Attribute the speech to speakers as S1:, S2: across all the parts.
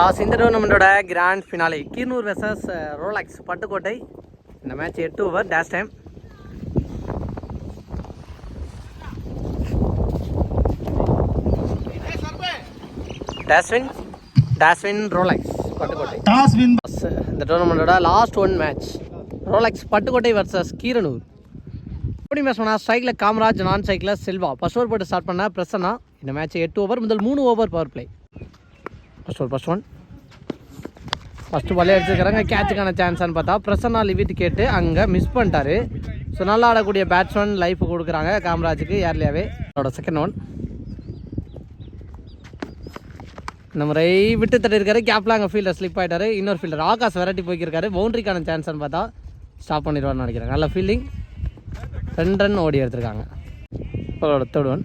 S1: Last இந்த டோர்னமெண்ட்டோட grand finale Keeranur versus Rolex Pattukkottai. இந்த match எட்டு over dash time toss win toss win Rolex Pattukkottai.
S2: Toss win
S1: இந்த டோர்னமெண்ட்டோட last one match Rolex Pattukkottai versus Keeranur. எப்படி match பண்ணால் ஸ்ட்ரைக்கில் காமராஜ் நான் சைக்கிளில் செல்வா. ஃபர்ஸ்ட் ஓவர் போட்டு ஸ்டார்ட் பண்ணால் பிரசன்னா. இந்த மேட்ச் எட்டு ஓவர் முதல் மூணு over power play first one first one first பாலே அடிச்சிருக்கிறாங்க. கேட்சுக்கான சான்ஸ்னு பார்த்தா பிரசன்னா லிவிட் கேட்டு அங்கே மிஸ் பண்ணிட்டாரு. ஸோ நல்லா ஆடக்கூடிய பேட்ஸ்மேன் லைஃப் கொடுக்குறாங்க காமராஜுக்கு ஏர்லியாவே அதோட செகண்ட் ஒன் இந்த முறை விட்டு தட்டிருக்காரு கேப்ல அங்கே ஃபீல்டர் ஸ்லிப் ஆகிட்டாரு இன்னொரு ஃபீல்டர் ஆகாஷ் வெரைட்டி போய்க்கிருக்காரு. பவுண்டரிக்கான சான்ஸ்னு பார்த்தா ஸ்டாப் பண்ணிடுவார்னு நினைக்கிறேன். நல்ல ஃபீல்டிங் ரெண்டு ரன் ஓடி எடுத்திருக்காங்க. அதோட தேர்ட் ஒன்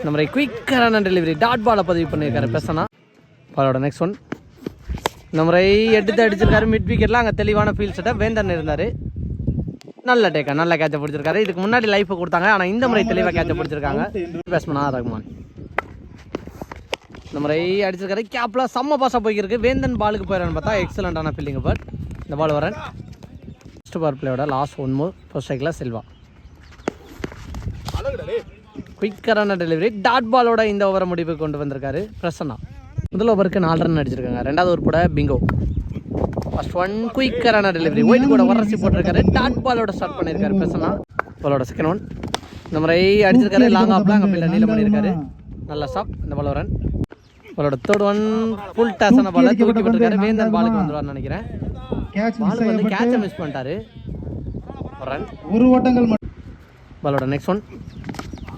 S1: இந்த முறை குயிக்கரான டெலிவரி டாட் பாலை பதிவு பண்ணியிருக்காரு பேசனா பாலோட நெக்ஸ்ட் ஒன் நம்ம எடுத்து அடிச்சிருக்காரு மிட் விக்கெட்லாம் அங்கே தெளிவான ஃபீல் செட்டப் வேந்தன் இருந்தார். நல்ல டேக்கா நல்ல கேட்ச பிடிச்சிருக்காரு. இதுக்கு முன்னாடி லைஃப் கொடுத்தாங்க. ஆனால் இந்த முறை தெளிவாக கேட்சை பிடிச்சிருக்காங்க. பேட்ஸ்மனா ரகுமான் இந்த முறை அடிச்சிருக்காரு. கேப்லாம் செம்ம பாஸாக போய்க்கிருக்கு வேந்தன் பாலுக்கு போயிடறான்னு பார்த்தா எக்ஸலண்டான ஃபீல்டிங் பட் இந்த பால் வரேன் ஃபஸ்ட் பவர் பிளேயோட லாஸ்ட் ஒன் மோர் ஃபர்ஸ்ட் ஸ்ட்ரைக்கில் செல்வா. குயிக்கரான டெலிவரி டாட் பாலோட இந்த ஓவரை முடிவு கொண்டு வந்திருக்காரு பிரசன்னா. முதல் ஓவருக்கு நாலு ரன் அடிச்சிருக்காங்க. ரெண்டாவது ஓவர் கூட பிங்கோ ஃபர்ஸ்ட் ஒன் குயிக்கரான டெலிவரி ஒயிட் கூட வரசி போட்டிருக்காரு. டாட் பாலோட ஸ்டார்ட் பண்ணியிருக்காரு பிரசன்னா. பாலோட செகண்ட் ஒன் இந்த முறை அடிச்சிருக்காரு. லாங் ஆப்ல அங்கே பிள்ளை நீளம் பண்ணியிருக்காரு நல்ல ஸ்டாப் இந்த பால் வரன் அவரோட தேர்ட் ஒன் ஃபுல் டாஸான பாலை தூக்கி விட்டுருக்காரு. வேந்தன் பாலுக்கு வந்துருவார்னு நினைக்கிறேன். பாலுக்கு வந்து கேட்சை மிஸ் பண்ணிட்டாரு. ரன்
S2: ஒரு ஓட்டங்கள்
S1: பாலோட நெக்ஸ்ட் ஒன்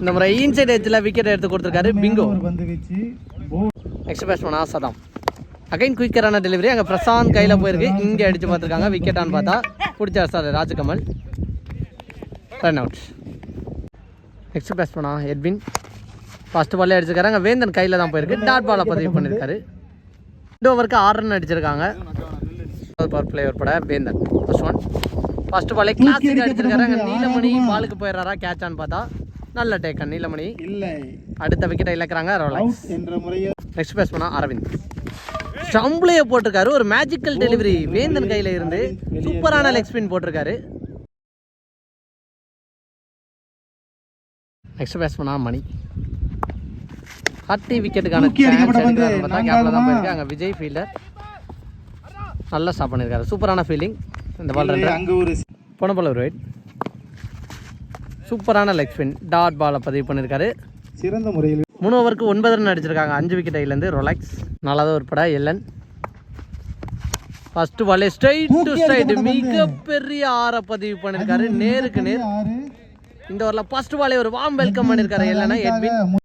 S1: இந்த முறை இன்சைட் எட்ஜில் விக்கெட் எடுத்து கொடுத்துருக்காரு. பிங்கோ நெக்ஸ்ட் பேட்ஸ்மேனா சதாம். அகைன் குயிக்கரான டெலிவரி அங்கே பிரசாந்த் கையில் போயிருக்கு. இங்கே அடித்து பார்த்துருக்காங்க. விக்கெட்டான்னு பார்த்தா. பிடிச்சார் sir Rajakamal. Run out next பேட்ஸ்மேனா Edwin first பால்லே அடிச்சிருக்காரு. அங்கே வேந்தன் கையில் தான் போயிருக்கு. டாட் பாலை பதிவு பண்ணியிருக்காரு ரெண்டு ஓவருக்கு ஆறு ரன் அடிச்சிருக்காங்க. பவர் பிளேயர் பட வேந்தன். ஃபர்ஸ்ட் ஒன் ஃபர்ஸ்ட் பாலே கிளாசிக் அடிச்சிருக்காரு. அங்கே நீலமணி பாலுக்கு போயிடுறாரா கேட்சான்னு பார்த்தா. நல்ல டேக்கன் நீலமணி.
S2: இல்லை.
S1: அடுத்த விக்கெட்டை இழக்கிறாங்க ரோலக்ஸ்
S2: என்ற முறையில்
S1: நெக்ஸ்ட் பேட்ஸ்மேனா அரவிந்த். ஸ்டம்ப்லேயே போட்டிருக்காரு ஒரு மேஜிக்கல் டெலிவரி வேந்தன் கையில் இருந்து சூப்பரான லெக் ஸ்பின் போட்டிருக்காரு. நெக்ஸ்ட் பேட்ஸ்மேனா மணி. ஹார்ட்டி விக்கெட்டுக்கான பார்த்தா கேப்ல தான்
S2: நான்காவதா?
S1: போயிருக்கு அங்கே விஜய் ஃபீல்டர் நல்லா ஸ்டாப் பண்ணியிருக்காரு சூப்பரான ஃபீலிங் இந்த பால் ரெண்டு.
S2: அங்க ஒரு
S1: போன பால் ஒரு ரைட் சூப்பரான லெக் ஸ்பின் டாட் பாலை பதிவு பண்ணியிருக்காரு
S2: சிறந்த முறையில்
S1: மூணு ஓவருக்கு ஒன்பது ரன் அடிச்சிருக்காங்க. அஞ்சு விக்கெட் ஐலேருந்து ரொலாக்ஸ் நாலாவது ஒரு எல்லன் ஃபர்ஸ்ட் பாலே ஸ்ட்ரைட் டு ஸ்ட்ரைட். மிகப்பெரிய ஆற பதிவு பண்ணியிருக்காரு நேருக்கு நேர். இந்த ஓவரில் ஃபர்ஸ்ட் பாலே ஒரு வார்ம் வெல்கம் பண்ணியிருக்காரு எல்லனா எட்வின்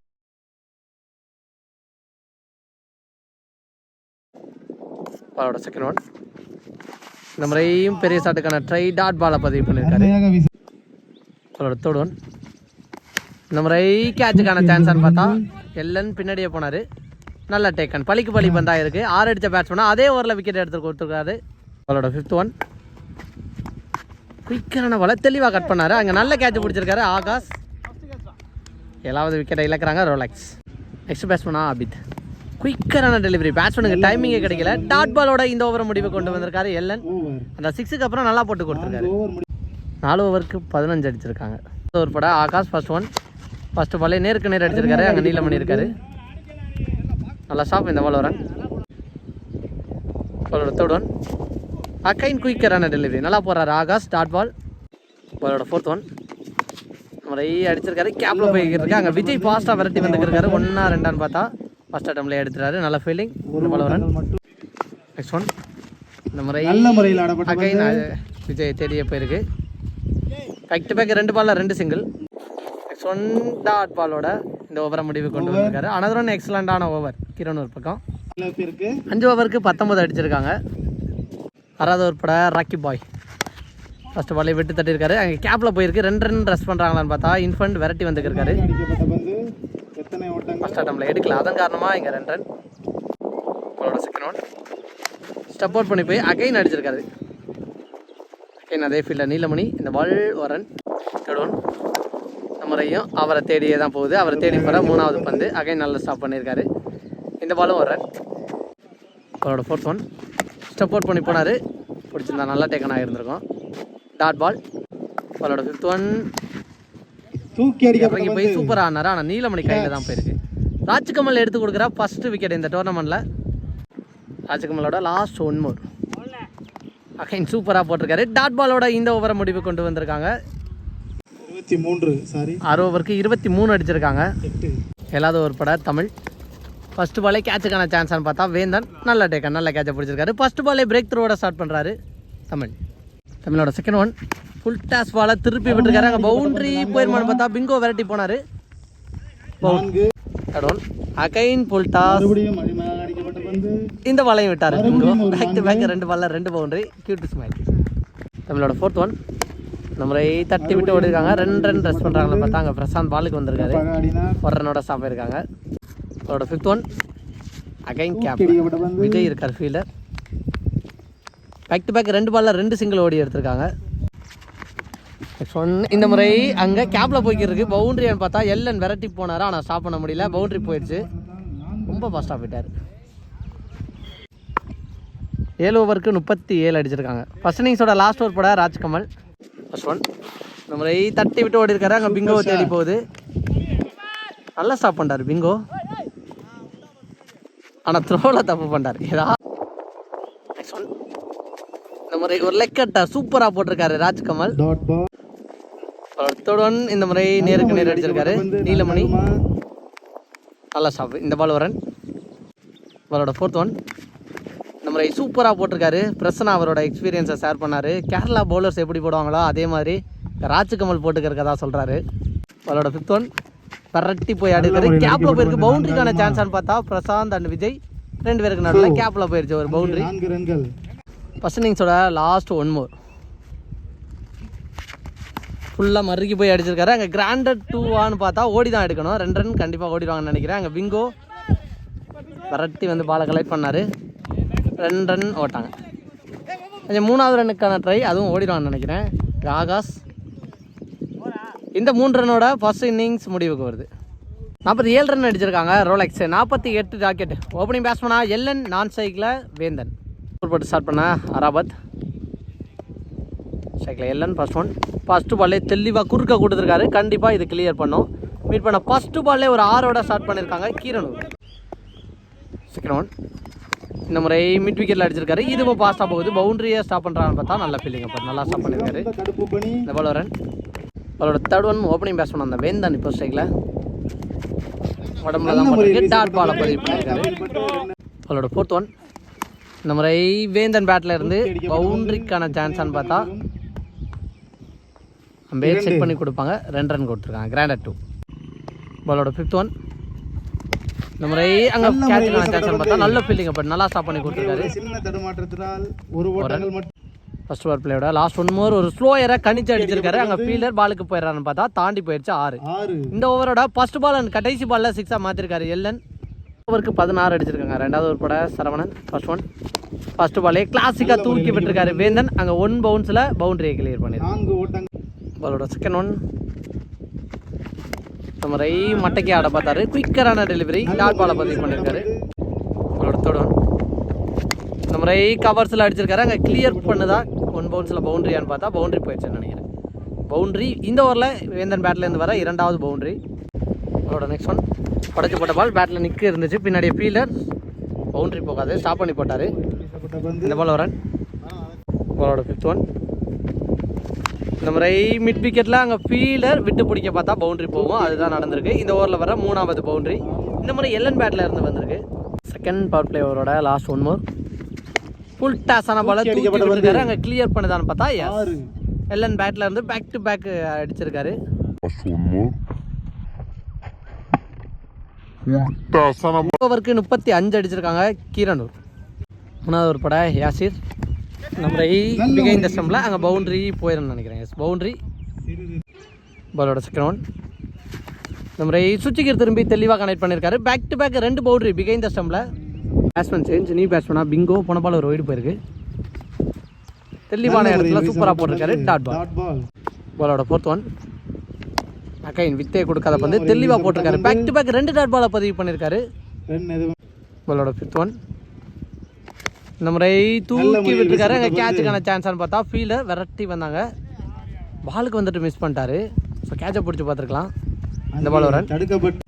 S1: பாலோட செகண்ட் ஒன் இந்த முறையும் பெரிய ஷாட்டுக்கான ட்ரை டாட் பாலை பதிவு பண்ணியிருக்காரு
S2: அருமையாக வீசி
S1: ஒன் இந்த முறை கேட்சுக்கான சான்ஸ்னு பார்த்தா எல்லன் பின்னாடியே போனார். நல்ல டேக்கன் பலிக்கு பலி பந்தா இருக்கு. ஆறு அடித்த பேட்ஸ்மேனா அதே ஓவரில் விக்கெட் எடுத்து கொடுத்துருக்காரு. அவரோட ஃபிஃப்த் ஒன் குயிக்கான வலை தெளிவாக கட் பண்ணார். அங்கே நல்ல கேட்ச் பிடிச்சிருக்காரு ஆகாஷ். ஏழாவது விக்கெட்டை இழக்கிறாங்க ரோலக்ஸ் நெக்ஸ்ட் பேட்ஸ்மேனா அபித். குயிக்கரான டெலிவரி பேட்ஸ்மேனுக்கு டைமிங்கே கிடைக்கல. டாட் பாலோட இந்த ஓவர் முடிவு கொண்டு வந்திருக்காரு எல்லன். அந்த சிக்ஸுக்கு அப்புறம் நல்லா போட்டு கொடுத்துருக்காரு. நாலு ஓவருக்கு பதினஞ்சு அடிச்சிருக்காங்க. ஒரு படம் ஆகாஷ் ஃபர்ஸ்ட் ஒன் ஃபர்ஸ்ட் பாலே நேருக்கு நேர் அடிச்சிருக்காரு. அங்கே நீலமணி இருக்காரு நல்லா ஸ்டாப் இந்த பால் வரேன் பாலோட தேர்ட் ஒன் அக்கைன் குயிக்கரான டெலிவரி. நல்லா போடுறாரு ஆகாஷ் டாட் பால் பாலோட ஃபோர்த் ஒன் நம்ம அடிச்சிருக்காரு. கேப்பில் போய்க்கிட்டு அங்கே விஜய் ஃபாஸ்ட்டாக விரட்டி வந்துருக்காரு ஒன்றா ரெண்டான்னு பார்த்தா ஃபர்ஸ்ட் அட்டம்ல எடுத்துறாரு. நல்ல ஃபீல்டிங் ஒரு பால் வரேன் நெக்ஸ்ட் ஒன் இந்த முறை
S2: நல்ல முறையில்
S1: அகைன் விஜய் தேடியே போயிருக்கு. பேக் டு பேக் ரெண்டு பால்ல ரெண்டு சிங்கிள் ஒன் டாட் பாலோட இந்த ஓவரை முடிவு கொண்டு வந்திருக்காரு. அனதர் ஒன் எக்ஸலண்டான ஓவர் கிரண் ஒரு பக்கம். அஞ்சு ஓவருக்கு பத்தொன்பது அடிச்சிருக்காங்க. ஆறாவது ஓவர் பட ராக்கி பாய் ஃபர்ஸ்ட் பாலே விட்டு தட்டியிருக்காரு. அங்கே கேப்பில் போயிருக்கு. ரெண்டு ரன் ரெஸ்ட் பண்ணுறாங்களான்னு பார்த்தா இன்ஃபண்ட் வெரைட்டி வந்துருக்காரு ஃபர்ஸ்ட் அட்டம்ல எடுக்கல. அதன் காரணமாக இங்கே ரெண்டு run second one step out பண்ணி போய் அகைன் அடிச்சிருக்காரு. அகைன் அதே ஃபீல்டர் நீலமணி இந்த பால் வரன் தேர்ட் ஒன் இந்த முறையும் அவரை தேடியே தான் போகுது. அவரை தேடி போகிற மூணாவது பந்து. அகைன் நல்லா ஸ்டாப் பண்ணியிருக்காரு. இந்த பாலும் ஒரு ரன் அவரோட ஃபோர்த் ஒன் ஸ்டெப் அவுட் பண்ணி போனார். பிடிச்சிருந்தா நல்லா டேக்கன் ஆகியிருந்திருக்கும் டாட் பால் அவரோட ஃபிஃப்த் ஒன்
S2: தூக்கி அடிக்கப்பட்ட
S1: போய் சூப்பராக ஆனார். ஆனால் நீலமணி கையில் தான் போயிருக்கு. ராஜ்கமல் எடுத்து கொடுக்குற ஃபஸ்ட்டு விக்கெட் இந்த டோர்னமெண்ட்டில் ராஜ்கமலோட லாஸ்ட் ஒன் மோர் அகைன் சூப்பராக போட்டிருக்காரு. டாட் பாலோட இந்த ஓவரை முடிவு கொண்டு வந்திருக்காங்க.
S2: இருபத்தி மூன்று சாரி
S1: ஆறு ஓவருக்கு இருபத்தி மூணு அடிச்சிருக்காங்க. ஏழாவது ஒரு பட தமிழ். ஃபஸ்ட்டு பாலே கேட்சுக்கான சான்ஸ்னு பார்த்தா வேந்தன் நல்ல டேக்கன் நல்ல கேட்சை பிடிச்சிருக்காரு. ஃபஸ்ட்டு பாலே பிரேக் த்ரோட ஸ்டார்ட் பண்ணுறாரு தமிழ். தமிழோட செகண்ட் ஒன் ஃபுல் டாஸ் பாலை திருப்பி விட்டுருக்காரு. அங்கே பவுண்டரி போயிருமான்னு பார்த்தா பிங்கோ விரட்டி போனார். Third one again full toss இந்த வலையும் விட்டார். பேக் டு பேக் ரெண்டு பால்ல ரெண்டு பவுண்டரி கியூட் ஸ்மைல் தமிழோட ஃபோர்த் ஒன் நம்மளை தட்டி விட்டு ஓடிருக்காங்க. ரெண்டு ரன் ரெஸ்ட் பண்ணுறாங்களே பார்த்தா அங்கே பிரசாந்த் பாலுக்கு வந்திருக்காரு. ஒரு ரன்னோட ஸ்டாப் ஆயிருக்காங்க அவரோட fifth one again gap Vijay இருக்கார் ஃபீல்டர் பேக் டு பேக் ரெண்டு பால்ல ரெண்டு சிங்கிள் ஓடி எடுத்திருக்காங்க. ஒன் இந்த முறை அங்கே கேப்பில் போய்க்கிருக்கு பவுண்டரியான்னு பார்த்தா எல்லன் விரட்டி போனார். ஆனால் ஸ்டாப் பண்ண முடியல. பவுண்டரி போயிடுச்சு. ரொம்ப ஃபாஸ்ட்டாக போயிட்டார். ஏழு ஓவருக்கு முப்பத்தி ஏழு அடிச்சிருக்காங்க. ஃபர்ஸ்ட் இன்னிங்ஸோட லாஸ்ட் ஓவர் போட ராஜ்கமல். ஃபர்ஸ்ட் ஒன் இந்த முறை தட்டி விட்டு ஓடி இருக்காரு. அங்கே பிங்கோ தேடி போகுது. நல்லா ஸ்டாப் பண்ணிட்டார் பிங்கோ. ஆனால் த்ரோவில் தப்பு பண்ணிட்டார். ஏதா. இந்த முறை ஒரு லெக்கட்டா சூப்பராக போட்டிருக்காரு ராஜ்கமல். ஒன் இந்த முறை நேருக்கு நேர் அடிச்சிருக்காரு. நீலமணி. நல்ல ஸ்டாப் இந்த பால் வரன். அவரோட ஃபோர்த் ஒன் முறை சூப்பராக போட்டிருக்காரு. பிரசனா அவரோட எக்ஸ்பீரியன்ஸை ஷேர் பண்ணார். கேரளா பவுலர்ஸ் எப்படி போடுவாங்களோ அதே மாதிரி ராஜ்கமல் போட்டுக்கிறதா சொல்கிறாரு அவரோட ஃபிஃப்த் ஒன் பரட்டி போய் ஆடிருக்காரு கேப்பில் போயிருக்கு. பவுண்டரிக்கான சான்ஸான்னு பார்த்தா பிரசாந்த் அண்ட் விஜய் ரெண்டு பேருக்கு நடுவில் கேப்பில் போயிருச்சு ஒரு பவுண்டரி ஃபர்ஸ்ட் இன்னிங்ஸோட லாஸ்ட் ஒன் மோர் ஃபுல்லாக மறுக்கி போய் அடிச்சிருக்காரு. அங்கே கிராண்டட் டூவான்னு பார்த்தா ஓடி தான் எடுக்கணும். ரெண்டு ரன் கண்டிப்பாக ஓடிடுவாங்கன்னு நினைக்கிறேன். அங்கே விங்கோ விரட்டி வந்து பாலை கலெக்ட் பண்ணார். ரெண்டு ரன் ஓட்டாங்க. கொஞ்சம் மூணாவது ரன்னுக்கான ட்ரை அதுவும் ஓடிடுவான்னு நினைக்கிறேன். ஆகாஷ் இந்த மூணு ரன்னோட ஃபர்ஸ்ட் இன்னிங்ஸ் முடிவுக்கு வருது. நாற்பத்தி ஏழு ரன் அடிச்சிருக்காங்க ரோலெக்ஸ். நாற்பத்தி எட்டு ராக்கெட் ஓப்பனிங் பேட்ஸ்மனா எல்லன் நான் சைக்கிளில் வேந்தன். போட்டு ஸ்டார்ட் பண்ண Arafat. Cycle Allen first one first பால்லே தெளிவாக குறுக்க கொடுத்துருக்காரு. கண்டிப்பாக இது கிளியர் பண்ணும். மீட் பண்ண ஃபஸ்ட்டு பால்லே ஒரு ஆறோட ஸ்டார்ட் பண்ணியிருக்காங்க கீரனூர். செகண்ட் ஒன் இந்த முறை மிட் விக்கெட்டில் அடிச்சிருக்காரு. இதுவும் பாஸ்டாக போகுது. பவுண்டரியை ஸ்டாப் பண்ணுறான்னு பார்த்தா நல்ல ஃபீலிங் அப்போ. நல்லா ஸ்டாப் பண்ணியிருக்காரு
S2: இந்த தடுப்பு பணி
S1: இந்த பால் ரன் அவரோட தேர்ட் ஒன் ஓப்பனிங் பேட்ஸ்மேன் அந்த வேந்தன் இப்போ ஸ்ட்ரைக்கில் உடம்புல தான் போட்டிருக்கு. டாட் பாலை பதிவு பண்ணியிருக்காரு அவரோட ஃபோர்த் ஒன் இந்த முறை வேந்தன் பேட்டில் இருந்து பவுண்டரிக்கான சான்ஸான்னு பார்த்தா அம்பேர் செக் பண்ணி கொடுப்பாங்க. ரெண்டு ரன் கொடுத்துருக்காங்க. கிராண்டட் டூ பாலோட ஃபிஃப்த் ஒன் இந்த முறை அங்கே கேட்சுக்கான சான்ஸ் பார்த்தா நல்ல ஃபீல்டிங் பட் நல்லா ஸ்டாப் பண்ணி கொடுத்துருக்காரு.
S2: ஒரு சின்ன தடுமாற்றத்தினால் ஒரு ஓட்டங்கள் மட்டும்
S1: ஃபர்ஸ்ட் ஓவர் பிளேயோட லாஸ்ட் ஒன் மோர் ஒரு ஸ்லோயரை கணிச்சு அடிச்சிருக்காரு. அங்கே ஃபீல்டர் பாலுக்கு போயிடறான்னு பார்த்தா தாண்டி போயிடுச்சு ஆறு. இந்த ஓவரோட ஃபர்ஸ்ட் பால் அண்ட் கடைசி பால்ல சிக்ஸாக மாற்றிருக்காரு எல்லன் ஓவருக்கு பதினாறு அடிச்சிருக்காங்க. ரெண்டாவது ஒரு பட சரவணன் ஃபர்ஸ்ட் ஒன் ஃபர்ஸ்ட் பாலே கிளாசிக்காக தூக்கி விட்டுருக்காரு வேந்தன். அங்கே ஒன் பவுன்ஸில் பவுண்டரியை கிளியர்
S2: ஓட்டங்கள்.
S1: பாலோட செகண்ட் ஒன் இந்த மட்டைக்கு ஆட பார்த்தாரு. குயிக்கரான டெலிவரி டாட் பதிவு பண்ணியிருக்காரு அவரோட தொடன் இந்த முறை கவர்ஸில் அடிச்சிருக்காரு. அங்கே கிளியர் பண்ணுதா? ஒன் பவுன்ஸில் பவுண்டரியான்னு பார்த்தா பவுண்ட்ரி போயிடுச்சுன்னு நினைக்கிறேன். பவுண்ட்ரி இந்த ஓவரில் வேந்தன் பேட்லேருந்து வர இரண்டாவது பவுண்ட்ரி அவரோட நெக்ஸ்ட் ஒன் உடச்சி போட்ட பால் பேட்டில் நிற்க இருந்துச்சு. பின்னாடி ஃபீல்டர் பவுண்ட்ரி போகாது. ஸ்டாப் பண்ணி போட்டார். இந்த பால் வரன் அவரோட ஃபிஃப்த் ஒன் இந்த முறை மிட் விக்கெட்டில் அங்கே ஃபீல்டர் விட்டு பிடிக்க பார்த்தா பவுண்டரி போகும். அதுதான் நடந்திருக்கு. இந்த ஓவரில் வர மூணாவது பவுண்டரி இந்த முறை எல்லன் பேட்டில் இருந்து வந்திருக்கு. செகண்ட் பவர் பிளே ஓவரோட லாஸ்ட் ஒன் மோர் ஃபுல் டாஸான பாலை தூக்கி விட்டுருக்காரு அங்கே கிளியர் பண்ணுதான்னு பார்த்தா எல்லன் பேட்டில் இருந்து பேக் டு பேக் அடிச்சிருக்காரு. ஓவருக்கு முப்பத்தி அஞ்சு அடிச்சிருக்காங்க கீரனூர். மூணாவது ஒரு பட யாசிர். நம்ம இந்த ஸ்டம்பில் அங்கே பவுண்டரி போயிடும்னு நினைக்கிறேன். எஸ் பவுண்டரி பாலோட செகண்ட் ஒன் நம்ம சுச்சிகர் திரும்பி தெளிவாக கனெக்ட் பண்ணியிருக்காரு பேக் டு பேக் ரெண்டு பவுண்டரி பிகைன் த ஸ்டம்பில் பேட்ஸ்மேன் சேஞ்ச் நீ பேட்ஸ்மேனா பிங்கோ போன பால் ஒரு ஒயிடு போயிருக்கு. தெளிவான இடத்துல சூப்பராக போட்டிருக்காரு டாட் பால் பாலோட ஃபோர்த் ஒன் அக்கைன் வித்தே கொடுக்காத பந்து தெளிவாக போட்டிருக்காரு. பேக் டு பேக் ரெண்டு டாட் பாலை பதிவு பண்ணியிருக்காரு உங்களோட ஃபிஃப்த் ஒன் இந்த முறை தூக்கி விட்டுருக்காரு. அங்கே கேட்சுக்கான சான்ஸ்னு பார்த்தா ஃபீல்டர் விரட்டி வந்தாங்க. பாலுக்கு வந்துட்டு மிஸ் பண்ணிட்டாரு. ஸோ கேட்சை பிடிச்சி பார்த்துருக்கலாம். இந்த பால் வரன்
S2: தடுக்கப்பட்டு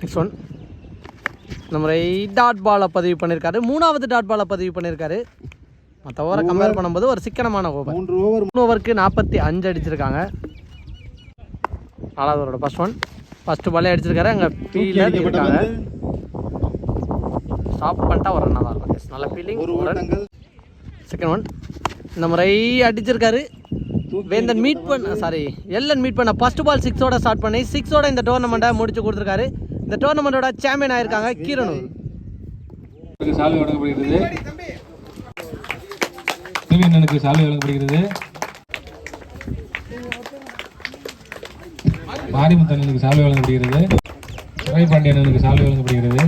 S1: நெக்ஸ்ட் ஒன் இந்த முறை டாட் பாலை பதிவு பண்ணியிருக்காரு மூணாவது டாட் பாலை பதிவு பண்ணியிருக்காரு மற்ற ஓவரை கம்பேர் பண்ணும்போது ஒரு சிக்கனமான ஓவர்
S2: மூன்று ஓவர்
S1: மூணு ஓவருக்கு நாற்பத்தி அஞ்சு அடிச்சிருக்காங்க. நாலாவது ஓவரோட ஃபர்ஸ்ட் ஒன் ஃபஸ்ட்டு பாலே அடிச்சிருக்காரு. அங்கே ஃபீல்டர் இருக்காங்க ஸ்டாப் பண்ணிட்டா ஒரு ரன் தான் இருக்கும். நல்ல ஃபீலிங் செகண்ட் ஒன் இந்த முறை அடிச்சிருக்காரு. வேந்தன் மீட் பண்ண சாரி எல்லன் மீட் பண்ண ஃபர்ஸ்ட் பால் சிக்ஸோட ஸ்டார்ட் பண்ணி சிக்ஸோட இந்த டோர்னமெண்ட்டை முடிச்சு கொடுத்துருக்காரு. இந்த டோர்னமெண்ட்டோட சாம்பியன் ஆயிருக்காங்க கீரனூர்.
S3: சால்வை வழங்கப்படுகிறது. திவ்யண்ணனுக்கு சால்வை வழங்கப்படுகிறது. மாரிமுத்தண்ணனுக்கு சால்வை வழங்கப்படுகிறது. ரவி பாண்டியண்ணனுக்கு சால்வை வழங்கப்படுகிறது.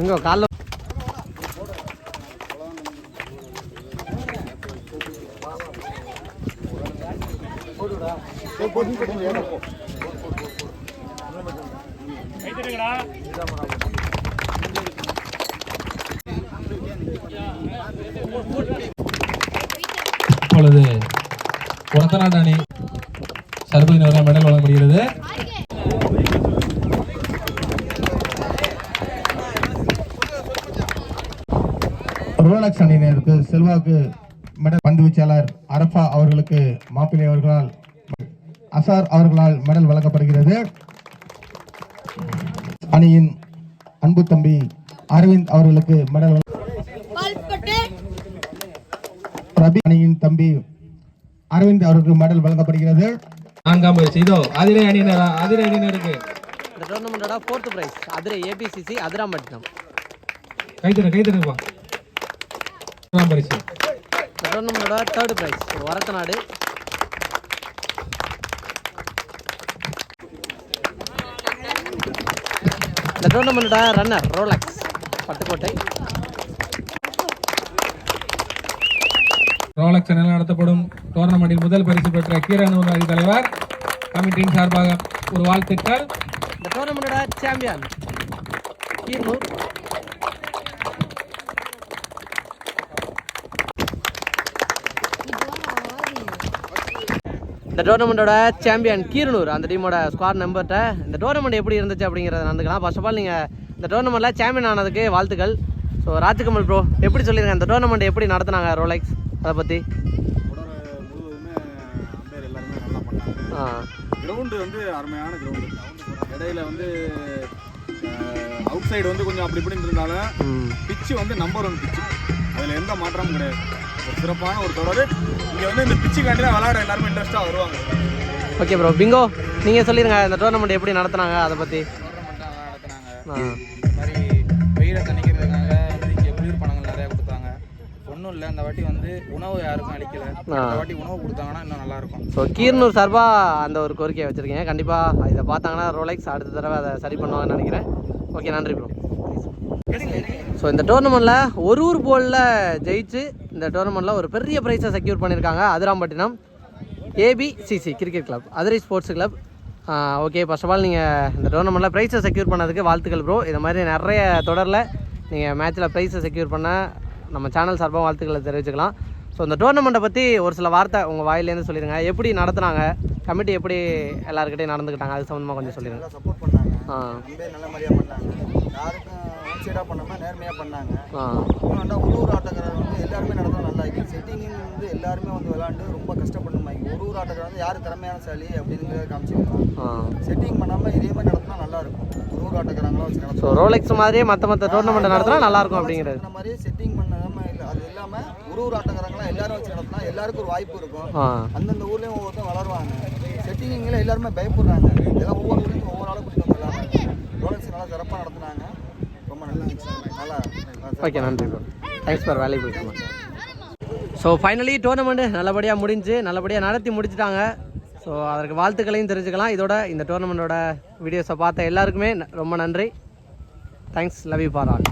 S1: இங்கே காலைல
S3: இப்பொழுது ஒரத்தநாடு அணி சர்பதின் மெடல் வழங்கப்படுகிறது.
S4: ரோலக்ஸ் அணியினருக்கு செல்வாக்கு மெடல் பந்து வீச்சாளர் அரஃபா அவர்களுக்கு மாப்பிள்ளை அவர்களால் அசார் அவர்களால் மெடல் வழங்கப்படுகிறது. அணியின் அன்பு தம்பி அரவிந்த் அவர்களுக்கு மெடல் ரபி அணியின் தம்பி அரவிந்த் அவர்களுக்கு மெடல் வழங்கப்படுகிறது.
S3: நான்காம் பரிசு இதோ அதிரை அணியினர்? அதிரை அணியினருக்கு.
S1: இந்த டோர்னமெண்ட்டோட fourth prize Adirai ABCC Adirampattinam
S3: கைத்தரு கைத்தருப்பா பரிசு.
S1: இந்த டோர்னமெண்ட்டோட தேர்ட் ப்ரைஸ் வரத்தநாடு இந்த டோர்னமெண்ட்டோட ரன்னர் ரோலக்ஸ் பட்டுக்கோட்டை.
S3: ரோலக்ஸ் நடத்தப்படும் டோர்னமெண்டில் முதல் பரிசு பெற்ற கீரனூர் அணி தலைவர் கமிட்டியின் சார்பாக ஒரு வாழ்த்துக்கள்.
S1: இந்த டோர்னமெண்ட்டோட சாம்பியன் கீர்னூர் இந்த டோர்னமெண்ட்டோட சாம்பியன் கீரனூர் அந்த டீமோட ஸ்குவாட் நம்பர்கிட்ட இந்த டோர்னமெண்ட் எப்படி இருந்துச்சு அப்படிங்கிறத நடந்துக்கலாம். ஃபர்ஸ்ட் ஆஃப் ஆல் நீங்கள் இந்த டோர்னமெண்ட்டில் சாம்பியன் ஆனதுக்கு வாழ்த்துக்கள். ஸோ ராஜ்கமல் ப்ரோ எப்படி சொல்லியிருங்க இந்த டோர்னமெண்ட் எப்படி நடத்துனாங்க ரோலெக்ஸ் அதை பற்றி
S2: கிரவுண்டு வந்து அருமையான கிரவுண்டு இடையில வந்து அவுட் சைடு வந்து கொஞ்சம் அப்படி இப்படின்னு இருந்தாலும் பிச்சு வந்து நம்பர் ஒன் பிச்சு அதில் எந்த மாற்றமும் கிடையாது. ஒரு சிறப்பான ஒரு தொடர். இங்கே வந்து இந்த பிச்சுக்காண்டி தான் விளையாட எல்லாருமே இன்ட்ரெஸ்ட்டாக வருவாங்க.
S1: ஓகே ப்ரோ பிங்கோ நீங்கள் சொல்லிடுங்க இந்த டோர்னமெண்ட் எப்படி நடத்துனாங்க அதை பற்றி
S5: இந்த மாதிரி வெயிலை தணிக்கிறதுக்காக இங்கே குளிர் பணங்கள் நிறையா கொடுத்தாங்க. ஒன்றும் இல்லை இந்த வாட்டி வந்து உணவு யாருக்கும் அளிக்கல. இந்த வாட்டி உணவு கொடுத்தாங்கன்னா இன்னும் நல்லா இருக்கும்.
S1: ஸோ கீரனூர் சார்பாக அந்த ஒரு கோரிக்கையை வச்சுருக்கீங்க. கண்டிப்பாக இதை பார்த்தாங்கன்னா ரோலெக்ஸ் அடுத்த தடவை அதை சரி பண்ணுவாங்கன்னு நினைக்கிறேன். ஓகே நன்றி ப்ரோ ஸோ இந்த டோர்னமெண்ட்டில் ஒரு ஊர் போலில் ஜெயிச்சு இந்த டோர்னமெண்ட்டில் ஒரு பெரிய ப்ரைஸை செக்யூர் பண்ணியிருக்காங்க Adirampattinam ABCC cricket club Adirai sports club okay first of all நீங்கள் இந்த டோர்னமெண்ட்டில் ப்ரைஸை செக்யூர் பண்ணதுக்கு வாழ்த்துக்கள் ப்ரோ இது மாதிரி நிறைய தொடரில் நீங்கள் மேட்ச்சில் ப்ரைஸை செக்யூர் பண்ண நம்ம சேனல் சார்பாக வாழ்த்துக்களை தெரிவிச்சுக்கலாம். ஸோ இந்த டோர்னமெண்ட்டை பற்றி ஒரு சில வார்த்தை உங்கள் வாயிலேருந்து சொல்லிடுங்க எப்படி நடத்துனாங்க? கமிட்டி எப்படி எல்லாருக்கிட்டையும் நடந்துக்கிட்டாங்க? அது சம்மந்தமாக கொஞ்சம் சொல்லிடுங்க ஆ.
S6: நல்ல சைடாக பண்ணாமல் நேர்மையாக பண்ணாங்க.
S1: ஆ.
S6: இன்னொன்று உள்ளூர் ஆட்டக்காரர் வந்து எல்லாருமே நடந்தா நல்லா இருக்கு செட்டிங் வந்து எல்லாருமே வந்து விளாண்டு ரொம்ப கஷ்டப்படணும் ஒரு ஊர் ஆட்டக்காரர் வந்து யார் திறமையான சாலி அப்படிங்கிறத காமிச்சிருக்கோம்
S1: ஆ.
S6: செட்டிங் பண்ணாமல் இதே மாதிரி நடத்தினா நல்லா இருக்கும். ஒரு ஊர் ஆட்டக்காரங்களா வச்சு
S1: ஸோ
S6: நடத்தணும்
S1: ரோலெக்ஸ் மாதிரியே மற்ற மற்ற டோர்னமெண்ட் நடத்தினா நல்லாயிருக்கும் அப்படிங்கிறது.
S6: இந்த மாதிரி செட்டிங் பண்ணாமல் இல்லை அது இல்லாமல் ஒரு ஊர் ஆட்டக்காரங்களா எல்லாரும் வச்சு நடத்தினா எல்லாருக்கும் ஒரு வாய்ப்பு இருக்கும். அந்தந்த ஊர்லேயும் ஒவ்வொருத்தரும் வளருவாங்க. செட்டிங்கில் எல்லாருமே பயப்படுறாங்க. இதெல்லாம் ஒவ்வொரு ஊர்லேயும் ஒவ்வொரு ஆளும் கூட்டிட்டு வந்துடலாம் டோனர்ஸ் நல்லா சிறப்பாக நடத்துனாங்க. நல்லா
S1: ஓகே நன்றி bro thanks for valuable so finally tournament நல்லபடியாக முடிஞ்சு நல்லபடியாக நடத்தி முடிச்சுட்டாங்க. ஸோ அதற்கு வாழ்த்துக்களையும் தெரிஞ்சுக்கலாம். இதோட இந்த டோர்னமெண்ட்டோட வீடியோஸை பார்த்த எல்லாருக்குமே ரொம்ப நன்றி. Thanks love you for all